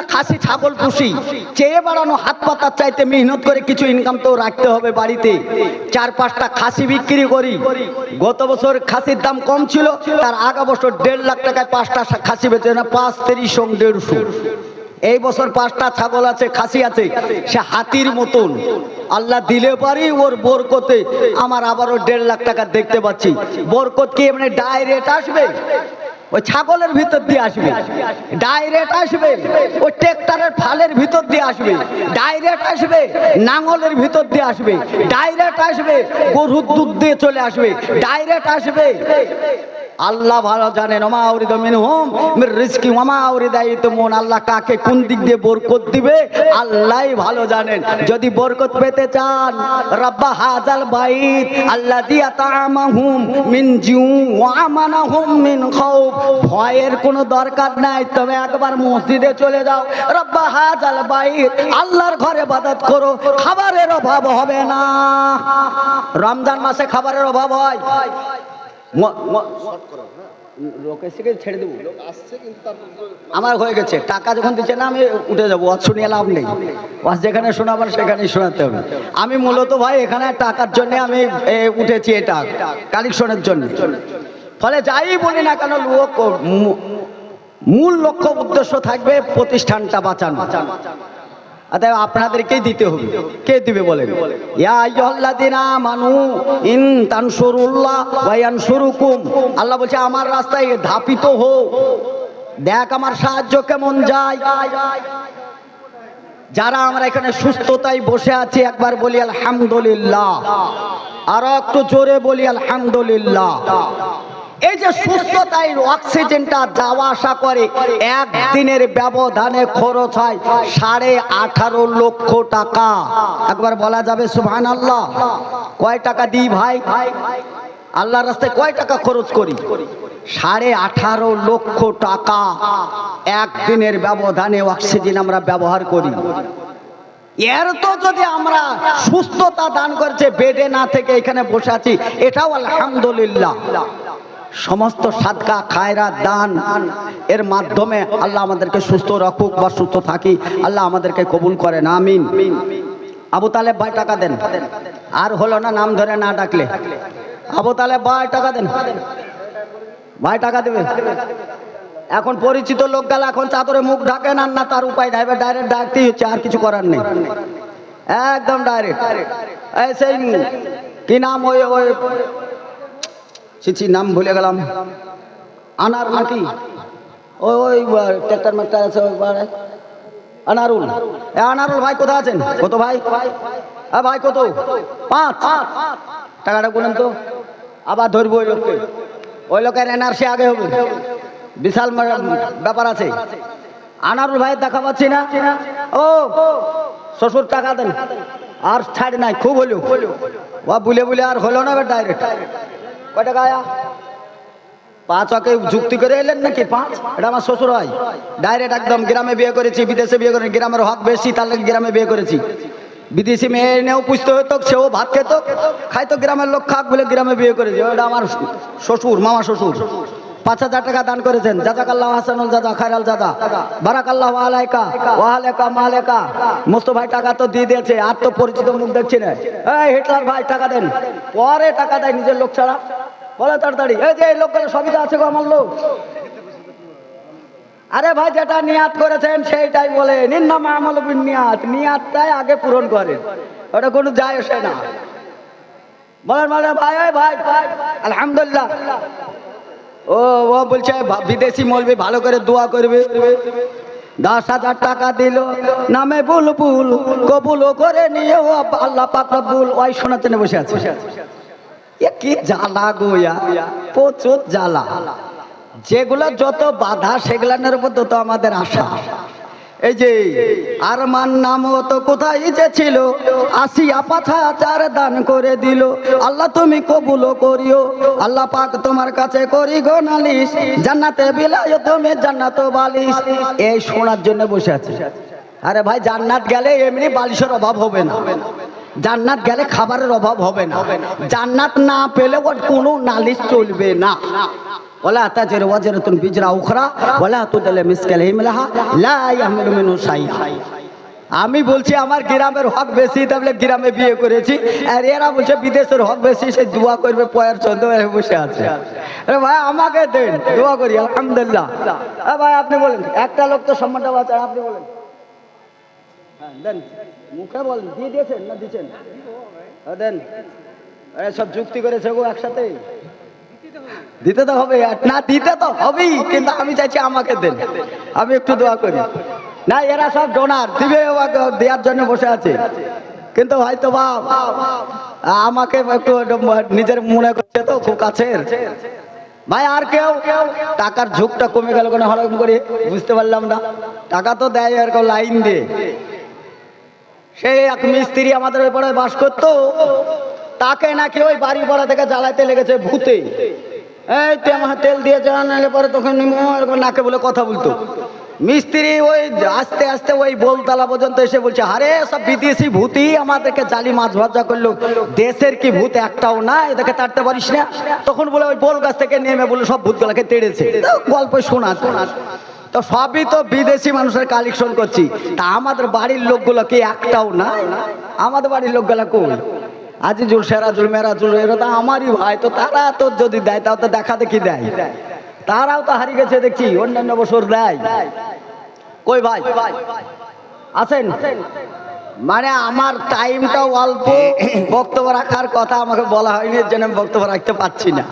দুটা খাসি ছাগল পুষি। চেয়ে বাড়ানো হাত পাতার চাইতে মেহনত করে কিছু ইনকাম তো রাখতে হবে বাড়িতে। চার পাঁচটা খাসি বিক্রি করি। গত বছর খাসির দাম কম ছিল, তার আগা বছর দেড় লাখ টাকায় পাঁচটা খাসি বেচে না, পাঁচ, তিরিশ দেড়শো। এই বছর পাঁচটা ছাগল আছে, খাসি আছে, সে হাতির মতন। আল্লাহ দিলে পারি ওর বরকতে, আমার আবারও দেড় লাখ টাকা দেখতে পাচ্ছি। বরকত কি মানে ডাইরেক্ট আসবে? ওই ছাগলের ভিতর দিয়ে আসবে। ডাইরেক্ট আসবে। ওই ট্রেক্টরের ফালের ভিতর দিয়ে আসবে। ডাইরেক্ট আসবে। নাঙলের ভিতর দিয়ে আসবে। ডাইরেক্ট আসবে। গরুর দুধ দিয়ে চলে আসবে। ডাইরেক্ট আসবে। আল্লাহ ভালো জানেন আল্লাহ কাকে কোন দিক দিয়ে বরকত দিবে? আল্লাহই ভালো জানেন। যদি বরকত পেতে চান, রাব্বা হাজাল বাইত আল্লাযী আতামাহুম মিন জিউ ওয়া আমানাহুম মিন খাউফ। ভয়ের কোনো দরকার নাই, তবে একবার মসজিদে চলে যাও। রাব্বা হাজাল বাইত, আল্লাহর ঘরে ইবাদত করো, খাবারের অভাব হবে না। রমজান মাসে খাবারের অভাব হয়। ছেড়ে দেবো। আমার হয়ে গেছে। টাকা যখন দিচ্ছে না আমি উঠে যাব। ওয়াজ শুনিয়ে লাভ নেই। ওয়াজ যেখানে শোনাবার সেখানেই শোনাতে হবে। আমি মূলত ভাই এখানে টাকার জন্য আমি উঠেছি এটা কালেকশনের জন্য। ফলে যাই বলি না কেন লোক মূল লক্ষ্য উদ্দেশ্য থাকবে প্রতিষ্ঠানটা বাঁচানো। অতএব আপনাদেরকেই দিতে হবে। কে দিবে বলেন? ইয়া আইয়ুহাল্লাযিনা আমানু ইন তানসুরুল্লাহ ওয়া আল্লাহ বলছে, আমার রাস্তায় ধাপিত হো দেখ আমার সাহায্য কেমন যায়। যারা আমরা এখানে সুস্থতায় বসে আছি, একবার বলি, আলহামদুলিল্লাহ। আরও একটু জোরে বলি, আলহামদুলিল্লাহ। এই যে সুস্থতায় অক্সিজেনটা যাওয়া আসা করে, একদিনের ব্যবধানে খরচ হয় সাড়ে আঠারো লক্ষ টাকা। একবার বলা যাবে সুবহান আল্লাহ কয় টাকা দিই ভাই? আল্লাহর রাস্তায় কয় টাকা খরচ করি? সাড়ে আঠারো লক্ষ টাকা। একদিনের ব্যবধানে অক্সিজেন আমরা ব্যবহার করি। এর তো যদি আমরা সুস্থতা দান করেছে, বেডে না থেকে এখানে বসে আছি, এটাও আলহামদুলিল্লাহ। সমস্ত সাদকা খায়রা, দান এর মাধ্যমে আল্লাহ আমাদেরকে সুস্থ রাখুক বা সুস্থ থাকি, আল্লাহ আমাদেরকে কবুল করেন, আমিন। আবু তালেব ভাই টাকা দেন। আর হলো না নাম ধরে না ডাকলে। আবু তালেব ভাই টাকা দেন। ভাই টাকা দেবে। এখন পরিচিত লোক গেলে, এখন চাদরে মুখ ঢাকেন, আর না তার উপায় নাই ডাইরেক্ট ডাকতেই হচ্ছে, আর কিছু করার নেই। একদম ডাইরেক্ট সেই কি নাম ওই ওই চিচি নাম ভুলে গেলাম। আনার নাকি ওই ট্রাক্টর মাক্টার আছে। আনারুল। আনারুল ভাই কোথায় আছেন? কত ভাই? হ্যাঁ ভাই কত? পাঁচ। টাকাটা বলেন তো। আবার ধরবো ওই লোককে। ওই লোকের এনআরসি আগে হবে। বিশাল ব্যাপার আছে। আনারুল ভাই দেখা পাচ্ছি না। ও, শ্বশুর টাকা দেন। আর ছাড় নাই, খুব হলো। ও, বুলে বুলে আর হলো না ডাইরেক্ট কয় গায়া? পাঁচ ওকে যুক্তি করে এলেন নাকি? পাঁচ? এটা আমার শ্বশুর হয় ডাইরেক্ট একদম গ্রামে বিয়ে করেছি, বিদেশে বিয়ে করেছি, গ্রামের হক বেশি, তার গ্রামে বিয়ে করেছি। বিদেশি মেয়ে এনেও পুষতে হতো সেও ভাত খেত, খাইতো, গ্রামের লোক খাক বলে গ্রামে বিয়ে করেছি। ওটা আমার শ্বশুর, মামা শ্বশুর। পাঁচ হাজার টাকা দান করেছেন। জাজাকাল্লাহ হাসানুল জাজা, খায়রাল জাজা। বারাকাল্লাহ আলাইকা, ওয়ালাইকা মালাইকা। মস্ত ভাই টাকা তো দিয়ে দিয়েছে, আর তো পরিচিত মুখ দেখছি না। হিটলার ভাই, টাকা দেন। পরে টাকা দেয় নিজের লোক ছাড়া। বলে তাড়াতাড়ি। এই যে এই লোকগুলো সবই আছে গো আমার লোক। আরে ভাই, যেটা নিয়াত করেছেন সেইটাই বলে নিন্নাম আমল নিয়াত। নিয়াতটাই আগে পূরণ করে। ওটা কোনো যায় আসে না। বলেন বলে ভাই ভাই। আলহামদুলিল্লাহ। ও ও বলছে বিদেশি মলবি, ভালো করে দোয়া করবে। দশ হাজার টাকা দিল, নামে বুলবুল কবুল করে নিয়ে, ও আল্লাহ পাক বুল ওই শোনাতে বসে আছে। এ কি জ্বালা গোয়া প্রচুর জ্বালা। যেগুলো যত বাধা, সেগুলানের উপর তত আমাদের আশা। এই যে আর মান নাম তো কোথায় যে ছিল? আসিয়া পাছা চার দান করে দিল। আল্লাহ তুমি কবুল করিও। আল্লাহ পাক তোমার কাছে করি গো নালিশ। জান্নাতে বিলায় তুমি জান্নাত বালিশ। এই শোনার জন্য বসে আছে। আরে ভাই, জান্নাত গেলে এমনি বালিশের অভাব হবে না। জান্নাত গেলে খাবারের অভাব হবে না। জান্নাত না পেলে ওর কোনো নালিশ চলবে না। ওলা তাজের ওয়াজেরাতুন বিজরা উখরা, ওলা তুদালে মিসকাল হিমলাহা, লা ইয়াহমিলু আমি বলছি আমার গ্রামের হক বেশি, তাহলে গ্রামে বিয়ে করেছি। আর এরা বলছে বিদেশের হক বেশি, সে দোয়া করবে, পয়ার চন্দ্র বসে আছে। আরে ভাই, আমাকে দেন, দোয়া করি, আলহামদুলিল্লাহ। ভাই, আপনি বলেন, একটা লোক তো সম্মানটা বাঁচান আপনি বলেন। হ্যাঁ দেন। মুখে বলেন, দিয়ে দিয়েছেন না দিচ্ছেন? দেন। সব যুক্তি করেছে গো একসাথে। দিতে তো হবে না দিতে তো হবেই, কিন্তু আমি চাইছি আমাকে দেন। আমি একটু দোয়া করি। না, এরা সব ডোনার দিবে দেওয়ার জন্য বসে আছে। কিন্তু হয়তো বা, আমাকে একটু নিজের মনে করছে তো, খুব কাছের। ভাই, আর কেউ? টাকার ঝুঁকটা কমে গেল কেন? হরকম করে বুঝতে পারলাম না। টাকা তো দেয়, আর কেউ লাইন দিয়ে সেই এক মিস্ত্রি আমাদের ওই পাড়ায় বাস করতো। তাকে নাকি ওই বাড়ি পাড়া থেকে জ্বালাইতে লেগেছে ভূতে। এই, তুই আমার তেল দিয়ে জ্বালানো পরে তখন নাকে বলে কথা বলতো। মিস্ত্রি ওই আস্তে আস্তে ওই বোলতলা পর্যন্ত এসে বলছে, আরে, সব বিদেশি ভূতই আমাদেরকে জালি মাছ ভাজা করল। দেশের কি ভূত একটাও না এদেরকে তাড়তে পারিস না? তখন বলে ওই বোল গাছ থেকে নেমে বলে সব ভূতগুলোকে তেড়েছে। গল্প শোনা। তো সবই তো বিদেশি মানুষের কালেকশন করছি। তা আমাদের বাড়ির লোকগুলো কি একটাও না আমাদের বাড়ির লোকগুলো কই? আজিজুল, সেরাজুল, মেরাজুল, এরা তো আমারই ভাই, তো তারা তো যদি দেয়, তাও তো দেখা দেখি দেয়। তারাও তো হারিয়ে গেছে দেখছি, অন্যান্য বছর দেয়। কই ভাই? আছেন? মানে আমার টাইমটা অল্প, বক্তব্য রাখার কথা আমাকে বলা হয়নি, এর জন্য আমি বক্তব্য রাখতে পারছি না।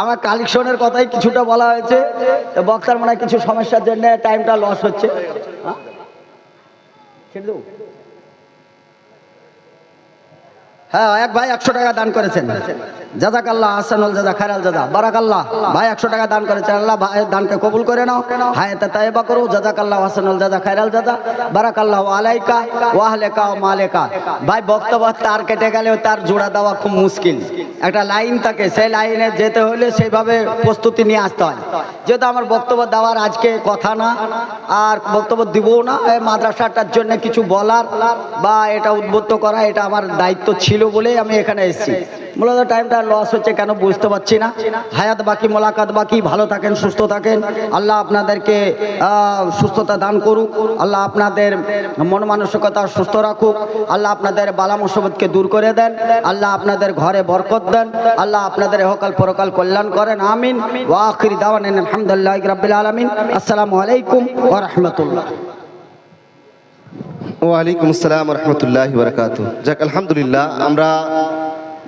আমার কালেকশনের কথাই কিছুটা বলা হয়েছে, তো বক্তার মনে কিছু সমস্যার জন্য টাইমটা লস হচ্ছে। হ্যাঁ? ছেড়ে দেবো? হ্যাঁ এক ভাই একশো টাকা দান করেছেন। জাজাকাল্লাহ আসানুল জাজা, খায়রাল জাজা। বারাকাল্লাহ। ভাই, একশো টাকা দান করেছেন আল্লাহ, ভাই, দানকে কবুল করে নাও। হায়াতে তাইবা করো জাজাকাল্লাহ আসানুল জাজা, খায়রাল জাজা। বারাকাল্লাহ আলাইকা ওয়াহলেকা, ও মালেকা। ভাই, বক্তব্য তার কেটে গেলেও তার জোড়া দেওয়া খুব মুশকিল। একটা লাইন থাকে, সেই লাইনে যেতে হলে সেইভাবে প্রস্তুতি নিয়ে আসতে হয়। যেহেতু আমার বক্তব্য দেওয়ার আজকে কথা না, আর বক্তব্য দিবও না মাদ্রাসাটার জন্য কিছু বলার বা এটা উদ্বুদ্ধ করা, এটা আমার দায়িত্ব ছিল বলেই আমি এখানে এসেছি। মূলত টাইমটা লস হচ্ছে কেন বুঝতে পারছি না। হায়াত বাকি, মোলাকাত বাকি, ভালো থাকেন, সুস্থ থাকেন। আল্লাহ আপনাদেরকে সুস্থতা দান করুক। আল্লাহ আপনাদের মন মানসিকতা সুস্থ রাখুক। আল্লাহ আপনাদের বালা মুসিবতকে দূর করে দেন। আল্লাহ আপনাদের ঘরে বরকত দেন। আল্লাহ আপনাদের এহকাল পরকাল কল্যাণ করেন। আমিন। ওয়াখির দাওয়ান আলহামদুলিল্লাহ রাব্বিল আলামিন। আসসালামু আলাইকুম ওয়া রাহমাতুল্লাহ। ওয়ালাইকুম আসসালাম রহমতুল্লাহ বারকাত যাক, আলহামদুলিল্লাহ, আমরা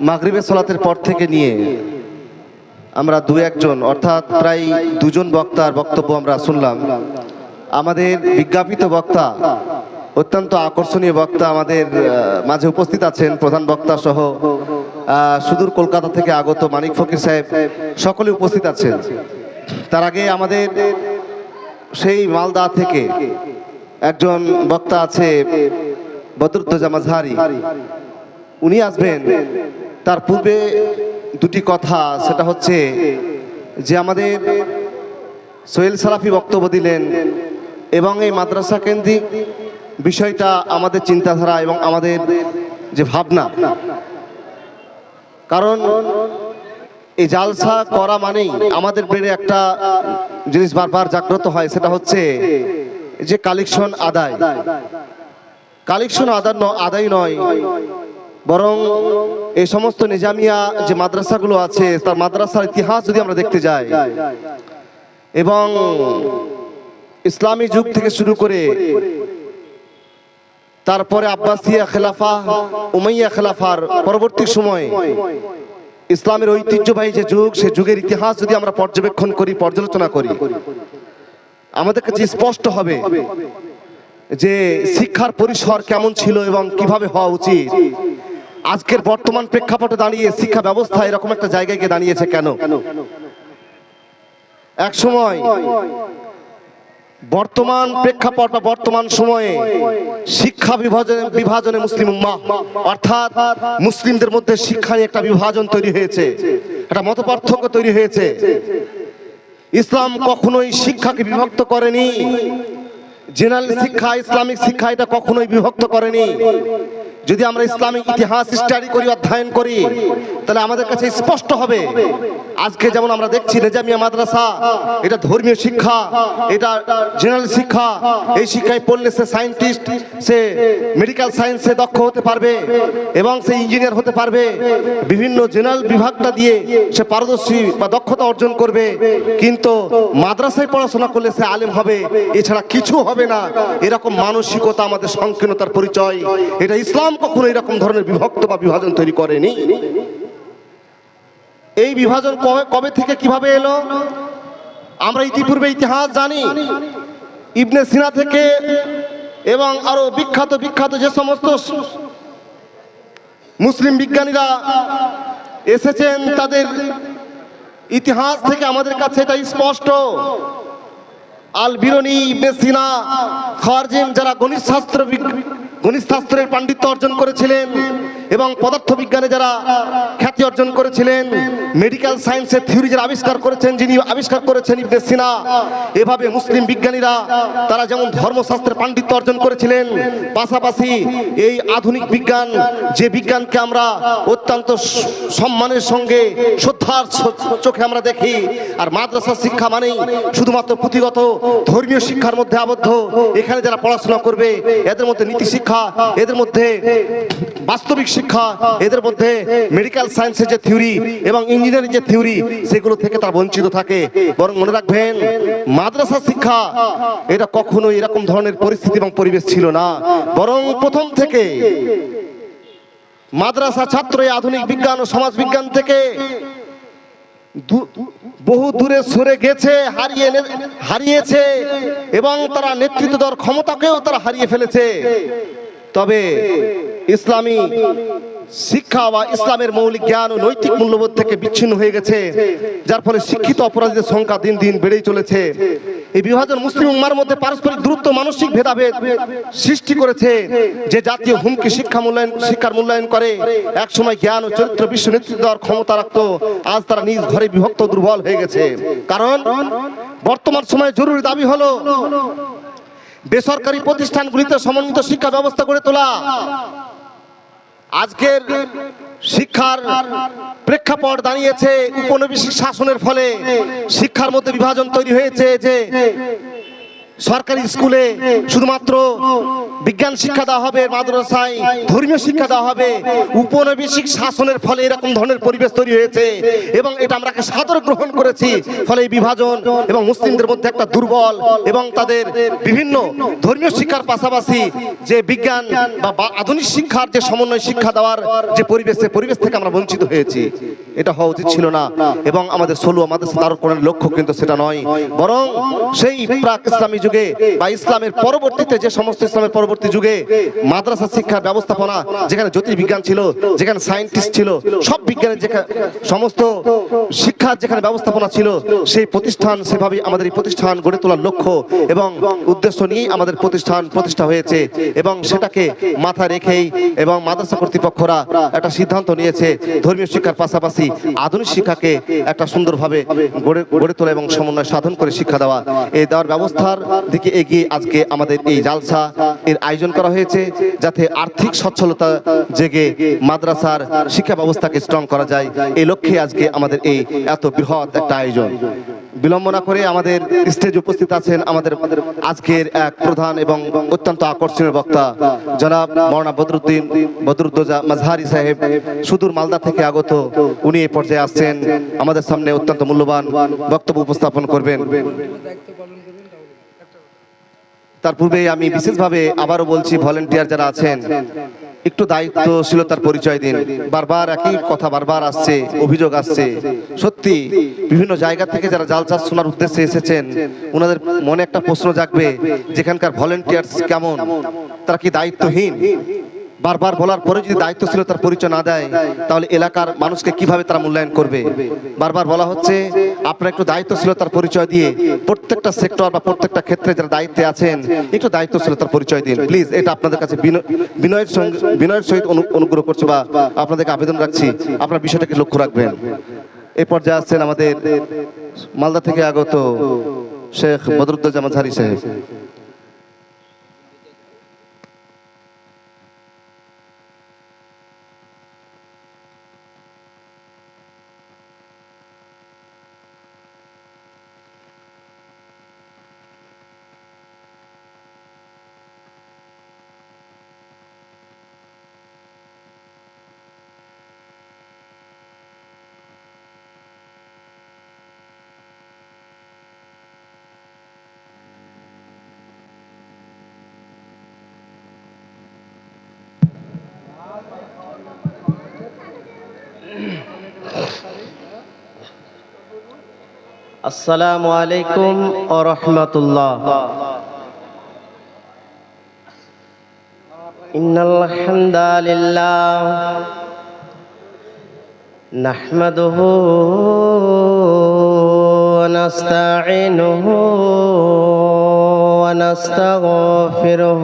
মাগরিবের সলাতের পর থেকে নিয়ে আমরা দু একজন, অর্থাৎ প্রায় দুজন বক্তার বক্তব্য আমরা শুনলাম। আমাদের বিজ্ঞাপিত বক্তা, অত্যন্ত আকর্ষণীয় বক্তা আমাদের মাঝে উপস্থিত আছেন প্রধান বক্তা সহ সুদূর কলকাতা থেকে আগত মানিক ফকির সাহেব, সকলে উপস্থিত আছেন। তার আগে আমাদের সেই মালদা থেকে একজন বক্তা আছে, বদরুদ্দোজা মাঝহারি। উনি আসবেন। তার পূর্বে দুটি কথা, সেটা হচ্ছে যে আমাদের সোহেল সালাফি বক্তব্য দিলেন এবং এই মাদ্রাসা কেন্দ্রিক বিষয়টা আমাদের চিন্তাধারা এবং আমাদের যে ভাবনা। কারণ এই জালসা করা মানেই আমাদের ব্রেনে একটা জিনিস বারবার জাগ্রত হয়, সেটা হচ্ছে যে কালেকশন আদায়। কালেকশন আদায় আদায় নয় বরং এই সমস্ত নিজামিয়া যে মাদ্রাসাগুলো আছে, তার মাদ্রাসার ইতিহাস যদি আমরা দেখতে যাই, এবং ইসলামী যুগ থেকে শুরু করে তারপরে আব্বাসিয়া খেলাফা, উমাইয়া খেলাফার পরবর্তী সময়ে ইসলামের ঐতিহ্যবাহী যে যুগ, সে যুগের ইতিহাস যদি আমরা পর্যবেক্ষণ করি, পর্যালোচনা করি, আমাদের কাছে স্পষ্ট হবে যে শিক্ষার পরিসর কেমন ছিল এবং কীভাবে হওয়া উচিত। আজকের বর্তমান প্রেক্ষাপটে দাঁড়িয়ে শিক্ষা ব্যবস্থা এরকম একটা জায়গায় গিয়ে দাঁড়িয়েছে কেন? এক সময় বর্তমান প্রেক্ষাপট বা বর্তমান সময়ে শিক্ষা বিভাজনে বিভাজনে মুসলিম উম্মাহ, অর্থাৎ মুসলিমদের মধ্যে শিক্ষা নিয়ে একটা বিভাজন তৈরি হয়েছে, একটা মত পার্থক্য তৈরি হয়েছে। ইসলাম কখনোই শিক্ষাকে বিভক্ত করেনি, জেনারেল শিক্ষা, ইসলামিক শিক্ষা এটা কখনোই বিভক্ত করেনি। যদি আমরা ইসলামিক ইতিহাস স্টাডি করি, অধ্যয়ন করি, তাহলে আমাদের কাছে স্পষ্ট হবে। আজকে যেমন আমরা দেখছি নেজামিয়া মাদ্রাসা, এটা ধর্মীয় শিক্ষা, এটা জেনারেল শিক্ষা, এই শিক্ষায় পড়লে সে সায়েন্টিস্ট সে মেডিকেল সায়েন্সে দক্ষ হতে পারবে এবং সে ইঞ্জিনিয়ার হতে পারবে। বিভিন্ন জেনারেল বিভাগটা দিয়ে সে পারদর্শী বা দক্ষতা অর্জন করবে। কিন্তু মাদ্রাসায় পড়াশোনা করলে সে আলেম হবে, এছাড়া কিছু হবে না। এরকম মানসিকতা আমাদের সংকীর্ণতার পরিচয়। এটা ইসলাম কখনো এরকম ধরনের বিভক্ত বা বিভাজন তৈরি করেনি। এই বিভাজন কবে কবে থেকে কীভাবে এলো? আমরা ইতিপূর্বে ইতিহাস জানি। ইবনে সিনা থেকে এবং আরও বিখ্যাত বিখ্যাত যে সমস্ত মুসলিম বিজ্ঞানীরা এসেছেন, তাদের ইতিহাস থেকে আমাদের কাছে এটা স্পষ্ট। আল বিরনি ইবনে সিনা, খারজিম, যারা গণিত শাস্ত্র গণিত শাস্ত্রের পাণ্ডিত্য অর্জন করেছিলেন। এবং পদার্থবিজ্ঞানে যারা খ্যাতি অর্জন করেছিলেন মেডিকেল সায়েন্সের থিওরি যারা আবিষ্কার করেছেন, যিনি আবিষ্কার করেছেন ইবনে সিনা, এভাবে মুসলিম বিজ্ঞানীরা তারা যেমন ধর্মশাস্ত্রের পাণ্ডিত্য অর্জন করেছিলেন, পাশাপাশি এই আধুনিক বিজ্ঞান, যে বিজ্ঞানকে আমরা অত্যন্ত সম্মানের সঙ্গে, শ্রদ্ধার চোখে আমরা দেখি, আর মাদ্রাসা শিক্ষা মানেই শুধুমাত্র পুঁথিগত ধর্মীয় শিক্ষার মধ্যে আবদ্ধ, এখানে যারা পড়াশোনা করবে, এদের মধ্যে নীতি শিক্ষা এদের মধ্যে বাস্তবিক শিক্ষা এদের মধ্যে মেডিকেল সায়েন্সের যে থিওরি এবং ইঞ্জিনিয়ারিং যে থিওরি সেগুলো থেকে তারা বঞ্চিত থাকে। বরং মনে রাখবেন, মাদ্রাসা শিক্ষা, এটা কখনো এরকম ধরনের পরিস্থিতি এবং পরিবেশ ছিল না। বরং প্রথম থেকে মাদ্রাসা ছাত্র আধুনিক বিজ্ঞান ও সমাজ বিজ্ঞান থেকে বহু দূরে সরে গেছে, হারিয়ে হারিয়েছে এবং তারা নেতৃত্ব দেওয়ার ক্ষমতাকেও তারা হারিয়ে ফেলেছে। তবে ইসলামী শিক্ষা বা ইসলামের মৌলিক জ্ঞান ও নৈতিক মূল্যবোধ থেকে বিচ্ছিন্ন হয়ে গেছে, যার ফলে শিক্ষিত অপরাধীদের সংখ্যা দিন দিন বেড়েই চলেছে। এই বিভাজন মুসলিম উম্মার মধ্যে পারস্পরিক দূরত্ব, মানসিক ভেদাভেদ সৃষ্টি করেছে যে জাতীয় হুমকি শিক্ষা মূল্যায়ন, শিক্ষার মূল্যায়ন করে এক সময় জ্ঞান ও চরিত্র বিশ্ব নেতৃত্ব দেওয়ার ক্ষমতা রাখতো, আজ তারা নিজ ঘরে বিভক্ত দুর্বল হয়ে গেছে। কারণ বর্তমান সময়ে জরুরি দাবি হলো বেসরকারি প্রতিষ্ঠানগুলিতে সমন্বিত শিক্ষা ব্যবস্থা গড়ে তোলা। আজকের শিক্ষার প্রেক্ষাপট দাঁড়িয়েছে উপনিবেশিক শাসনের ফলে। শিক্ষার মধ্যে বিভাজন তৈরি হয়েছে যে সরকারি স্কুলে শুধুমাত্র বিজ্ঞান শিক্ষা দেওয়া হবে, মাদ্রাসায় ধর্মীয় শিক্ষা দেওয়া হবে, উপনিবেশিক শাসনের ফলে এরকম ধরনের পরিবেশ তৈরি হয়েছে এবং এটা আমরা সাদর গ্রহণ করেছি। ফলে বিভাজন এবং মুসলিমদের মধ্যে একটা দুর্বল এবং তাদের বিভিন্ন ধর্মীয় শিক্ষার পাশাপাশি যে বিজ্ঞান বা আধুনিক শিক্ষার যে সমন্বয় শিক্ষা দেওয়ার যে পরিবেশ, সে পরিবেশ থেকে আমরা বঞ্চিত হয়েছি। এটা হওয়া উচিত ছিল না এবং আমাদের ষোলো আমাদের তার লক্ষ্য কিন্তু সেটা নয়। বরং সেই প্রাক ইসলামী যুগে বা ইসলামের পরবর্তীতে যে সমস্ত ইসলামের পরবর্তী যুগে মাদ্রাসা শিক্ষার ব্যবস্থাপনা, যেখানে জ্যোতির্বিজ্ঞান ছিল, যেখানে সায়েন্টিস্ট ছিল, সব বিজ্ঞানের যেখানে সমস্ত শিক্ষার যেখানে ব্যবস্থাপনা ছিল, সেই প্রতিষ্ঠান সেভাবে আমাদের এই প্রতিষ্ঠান গড়ে তোলার লক্ষ্য এবং উদ্দেশ্য নিয়েই আমাদের প্রতিষ্ঠান প্রতিষ্ঠা হয়েছে এবং সেটাকে মাথায় রেখেই এবং মাদ্রাসা কর্তৃপক্ষরা একটা সিদ্ধান্ত নিয়েছে ধর্মীয় শিক্ষার পাশাপাশি আধুনিক শিক্ষাকে একটা সুন্দরভাবে গড়ে গড়ে তোলা এবং সমন্বয় সাধন করে শিক্ষা দেওয়া। এই দেওয়ার ব্যবস্থার দিকে এগিয়ে আজকে আমাদের এই জালসা এর আয়োজন করা হয়েছে, যাতে আর্থিক সচ্ছলতা জেগে মাদ্রাসার শিক্ষা ব্যবস্থাকে স্ট্রং করা যায়। এই লক্ষ্যে আজকে আমাদের এই এত বৃহৎ একটা আয়োজন। বিলম্ব না করে আমাদের স্টেজ উপস্থিত আছেন আমাদের আজকের এক প্রধান এবং অত্যন্ত আকর্ষণীয় বক্তা, জনাব মৌলানা বদরুদ্দিন বদরুদ্দোজা মাজহারি সাহেব, সুদূর মালদা থেকে আগত। উনি এই পর্যায়ে আসছেন। আমাদের সামনে অত্যন্ত মূল্যবান বক্তব্য উপস্থাপন করবেন। তার পূর্বে আমি বিশেষভাবে আবারও বলছি, ভলেন্টিয়ার যারা আছেন, একটু দায়িত্বশীলতার পরিচয় দিন। বারবার একই কথা বারবার আসছে, অভিযোগ আসছে। সত্যি, বিভিন্ন জায়গা থেকে যারা জাল চাষ শোনার উদ্দেশ্যে এসেছেন, ওনাদের মনে একটা প্রশ্ন জাগবে, যেখানকার ভলেন্টিয়ার কেমন, তারা কি দায়িত্বহীন? বারবার বলার পরে যদি দায়িত্বশীলতার পরিচয় না দেয়, তাহলে এলাকার মানুষকে কীভাবে তারা মূল্যায়ন করবে? বারবার বলা হচ্ছে, আপনারা একটু দায়িত্বশীলতার পরিচয় দিয়ে প্রত্যেকটা সেক্টর বা প্রত্যেকটা ক্ষেত্রে যারা দায়িত্বে আছেন, একটু দায়িত্বশীলতার পরিচয় দিন। প্লিজ এটা আপনাদের কাছে বিনয়ের সঙ্গে, বিনয়ের সহিত অনুগ্রহ করছি বা আপনাদেরকে আবেদন রাখছি। আপনার বিষয়টাকে লক্ষ্য রাখবেন। এই পর্যায়ে আসছেন আমাদের মালদা থেকে আগত শেখ বদরুদ্দোজামান ঝারি সাহেব। আসসালামু আলাইকুম ও রহমতুল্লাহ إن الحمد لله نحمده ونستعينه ونستغفره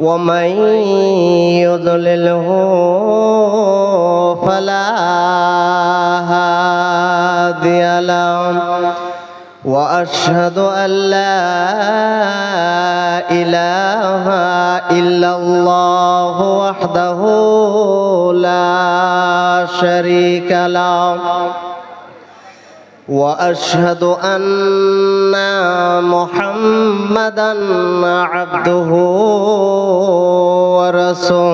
ومن يضلله فلا هادي له. وأشهد أن لا إله إلا الله وحده لا شريك له. وأشهد أن محمدا عبده ورسوله.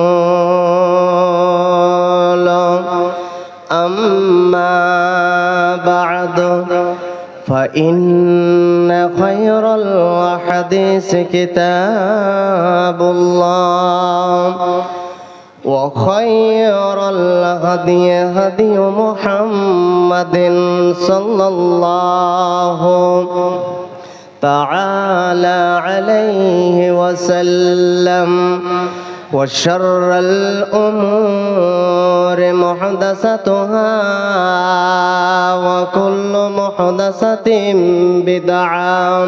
أما بعد فإن خير الحديث كتاب الله. وخير الهدي هدي محمد صلى الله تعالى عليه وسلم وشر الأمور محدثتها وكل محدثة بدعة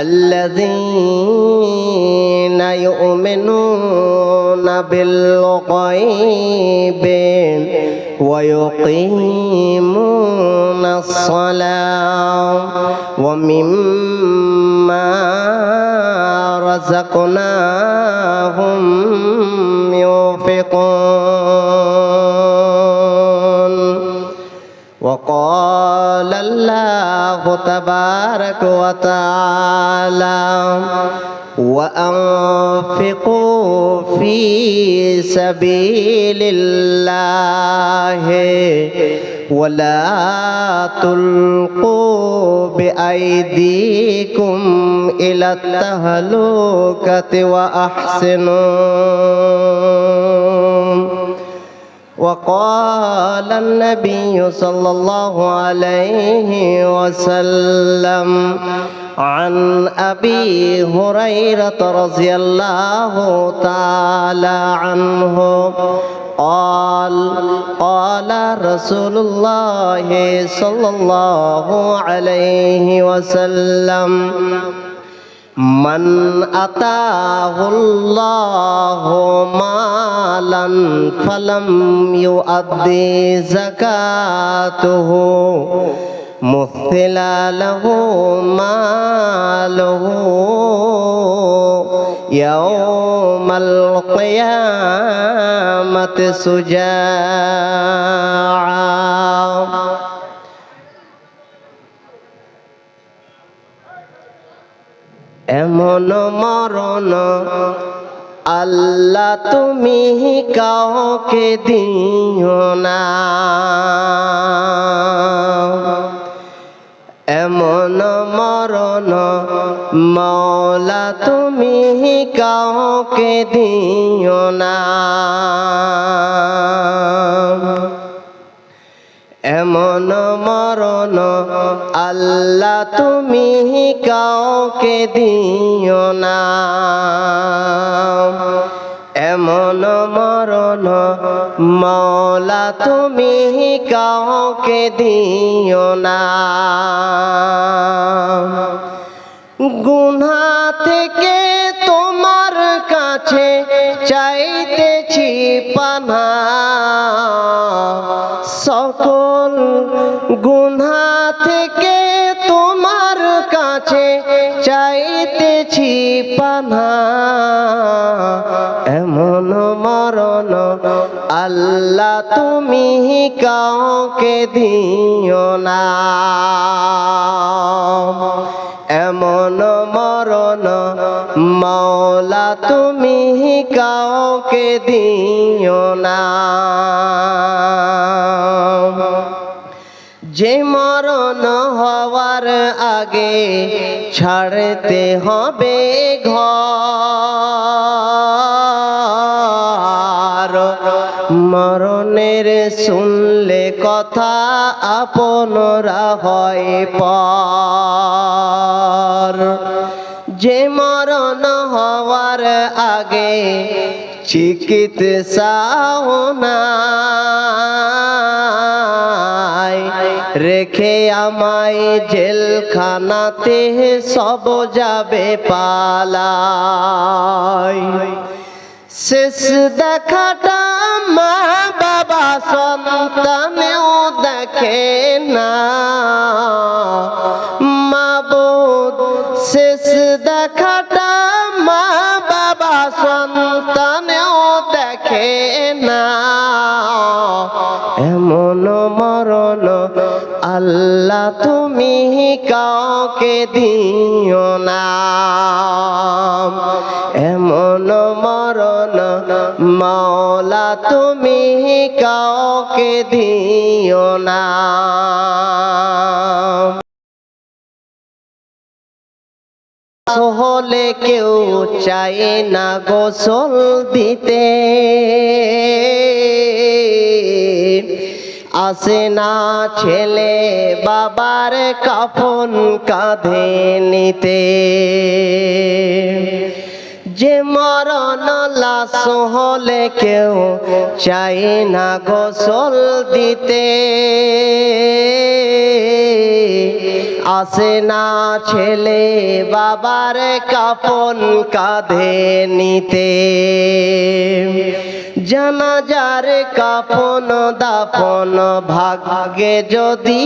الذين يؤمنون بالغيب ويقيمون الصلاة ومما رزقناهم ينفقون وقال الله تبارك وتعالى وأنفقوا في سبيل الله ولا تلقوا بأيديكم إلى التهلكة وأحسنوا وقال النبي صلى الله عليه وسلم عن أبي هريرة رضي الله تعالى عنه قال قال رسول الله صلى الله عليه وسلم من أتاه الله مالا فلم يؤدي زكاته مثل له ماله يوم القيامة سجاعا. এমন মরণ, আল্লাহ তুমি কাউকে দিও না। এমন মরণ মৌলা তুমি কাউকে দিও না। এমন আল্লাহ তুমি কাউকে দিও না। এমন মরণ মৌলা তুমি কাউকে দিও না। গুনা থেকে তোমার কাছে চাইতেছি পানা। সকল গুনা পানা, এমন মরণ আল্লাহ তুমি কাউকে দিও না। এমন মরণ মৌলা তুমি কাউকে দিও না। যে মরণ হওয়ার আগে ছাড়তে হবে ঘর। মরণের শুনলে কথা আপনরা হয় পর। যে মরণ হওয়ার আগে চিকিৎসাও নাই রেখে আমায় জেলখানাতে সব যাবে পালাই। শেষ দেখাটা মা বাবা সন্তানেও দেখে না। মাবুদ শেষ দেখাটা মা বাবা সন্তানেও দেখে না। এমন মরণ তুমি কাউকে দিও না। এমন মরণ মাওলা তুমি কাউকে দিও না। হলে কেউ চায় না গোসল দিতে। আসে না ছেলে বাবার কাফন কাঁধে নিতে। যে মরণ লাশ হলে কেউ চাই না গোসল দিতে। আসে না ছেলে বাবার কাপন কাঁধে নিতে। জানাজার কাপন দাপন ভাগ্যে যদি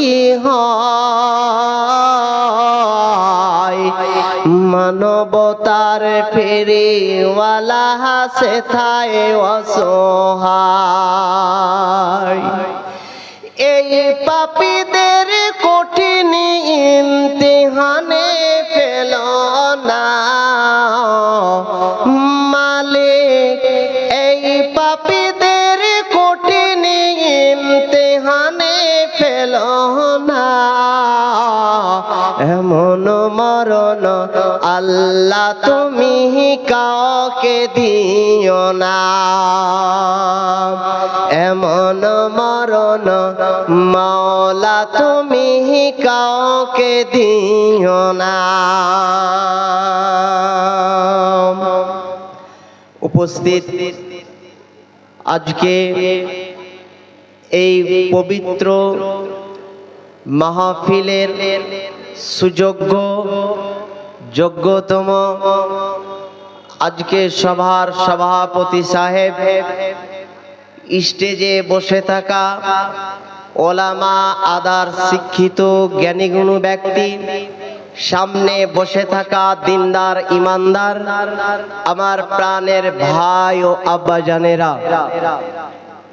মানবতার ফেরিওয়ালা হাসে থায় অসহায়। এই পাপীদের কঠিন ইমতিহানে ফেল না। এমন মরণ, আল্লাহ তুমি কাউকে দিও না। এমন মরণ, মাওলা তুমি কাউকে দিও না। উপস্থিত আজকে এই পবিত্র মাহফিলের সুযোগ্য, যোগ্যতম আজকে সভার সভাপতি সাহেব, স্টেজে বসে থাকা ওলামা আদার শিক্ষিত জ্ঞানীগুণী ব্যক্তি, সামনে বসে থাকা দিনদার ইমানদার, আমার প্রাণের ভাই ও আব্বাজানেরা।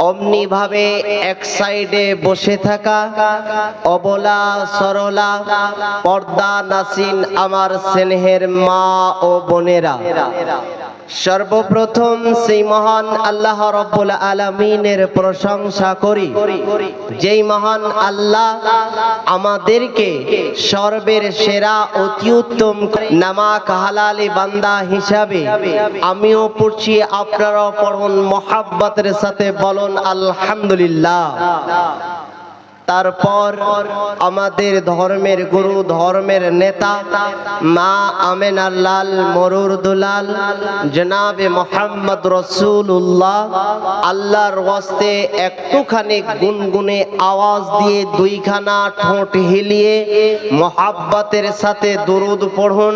অমনি ভাবে এক সাইডে বসে থাকা, অবলা সরলা, পর্দা নাসিন আমার স্নেহের মা ও বোনেরা। সর্বপ্রথম সেই মহান আল্লাহ রব্বুল আলমিনের প্রশংসা করি, যেই মহান আল্লাহ আমাদেরকে সর্বের সেরা, অতি উত্তম নামাক হালালি বান্দা হিসাবে আমিও পড়ছি আপনারাও পড়ুন মহাব্বতের সাথে বলুন আলহামদুলিল্লাহ। তারপর আমাদের ধর্মের গুরু, ধর্মের নেতা, মা আমেনার লাল মরুর দুলাল, জনাবে মোহাম্মদ রসুল্লাহ আল্লাহর ওয়াস্তে একটুখানি গুনগুনে আওয়াজ দিয়ে দুইখানা ঠোঁট হিলিয়ে মোহাব্বতের সাথে দরুদ পড়ুন,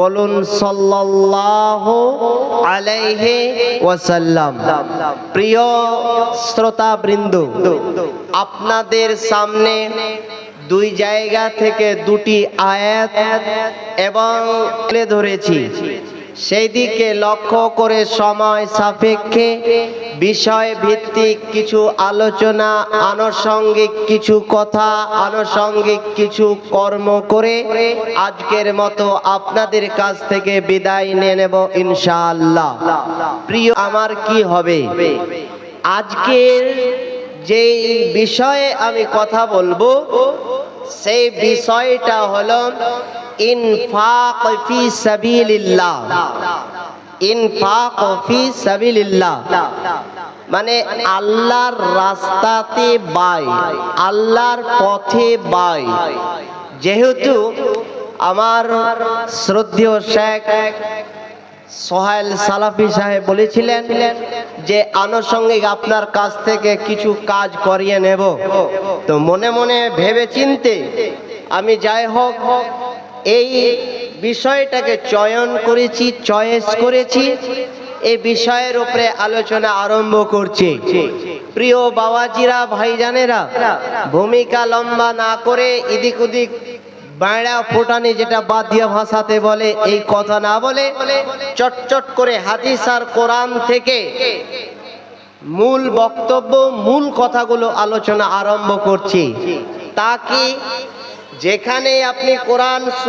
বলুন সাল্লাল্লাহু আলাইহি ওয়াসাল্লাম। প্রিয় শ্রোতা বৃন্দ আপনাদের সামনে দুই জায়গা থেকে দুটি আয়াত এবং তুলে ধরেছি। সেই দিকে লক্ষ্য করে সময় সাপেক্ষে বিষয় ভিত্তিক কিছু আলোচনা, আনুষঙ্গিক কিছু কথা, আনুষঙ্গিক কিছু কর্ম করে আজকের মতো আপনাদের কাছ থেকে বিদায় নিয়ে নেব ইনশাআল্লাহ। প্রিয়, আমার কি হবে? আজকের যে বিষয়ে আমি কথা বলব, সেই বিষয়টা হলো ইনফাক ফি সাবিলিল্লাহ। ইনফাক ফি সাবিলিল্লাহ। মানে আল্লাহর রাস্তাতে বাই, আল্লাহর পথে বাই। যেহেতু আমার শ্রদ্ধেয় শেখ সোহাইল সালাফি সাহেব বলেছিলেন যে আনুষঙ্গিক আপনার কাছ থেকে কিছু কাজ করিয়ে নেব। তো মনে মনে ভেবে চিনতে আমি যাই হোক, এই বিষয়টাকে চয়ন করেছি, চয়েস করেছি এই বিষয়ের উপরে আলোচনা আরম্ভ করছি। প্রিয় বাবাজিরা, ভাইজানেরা, ভূমিকা লম্বা না করে এদিক ওদিক বায়ড়া ফোটানি যেটা বাদিয়া ভাষাতে বলে, এই কথা না বলে চটচট করে হাদিস আর কোরআন থেকে মূল বক্তব্য, মূল কথাগুলো আলোচনা আরম্ভ করছি। তা কি? যেখানে আপনি কোরআন